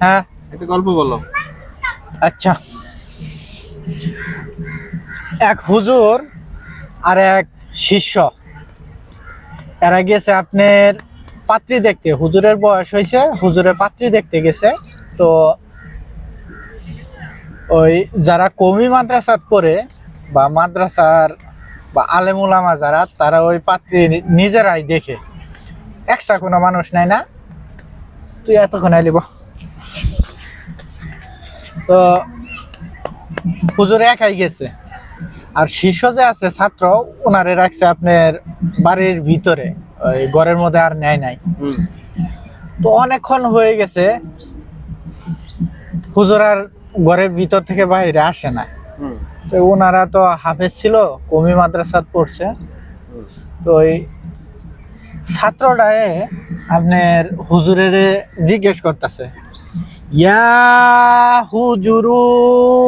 হ্যাঁ। একটা গল্প বলো। আচ্ছা। এক হুজুর আর এক শিষ্য এরা গেছে আপনার পাত্রী দেখতে। হুজুরের বয়স হয়েছে হুজুরের পাত্রী দেখতে গেছে। তো ওই যারা কমি মাদ্রাসাত পড়ে বা মাদ্রাসার বা আলেমুলামা যারা তারা ওই পাত্রী নিজেরাই দেখে। একসা কোনো মানুষ নাই না। তুই এতক্ষণ আইলিব তো হুজুর একাই গেছে। আর শিষ্য যে আছে ছাত্র ওনারে রাখছে আপনার বাড়ির ভিতরে। ওই ঘরের মধ্যে আর নেয় নাই। তো অনেকক্ষণ হয়ে গেছে হুজুর আর ঘরের ভিতর থেকে বাইরে আসে না। তো ওনারা তো হাফেজ ছিল কমি মাদ্রাসাত পড়ছে। তো ওই ছাত্রটায় আপনার হুজুরের জিজ্ঞেস করতেছে হুজুরুন।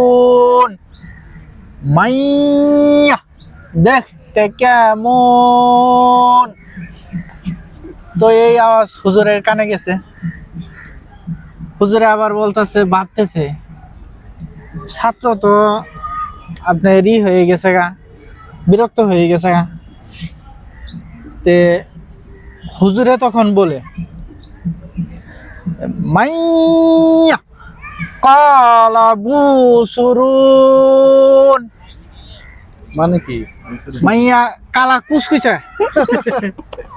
মাইয়া, দেখতে কেমন? তো এই আওয়াজ হুজুরের কানে গেছে। হুজুরে আবার বলতেছে ভাবতেছে ছাত্র তো আপনার ই হয়ে গেছে গা, বিরক্ত হয়ে গেছে গা। তে হুজুরে তখন বলে মাইয়া কালা বুসুরুন মানে কি মাইয়া কালা কুচকুচা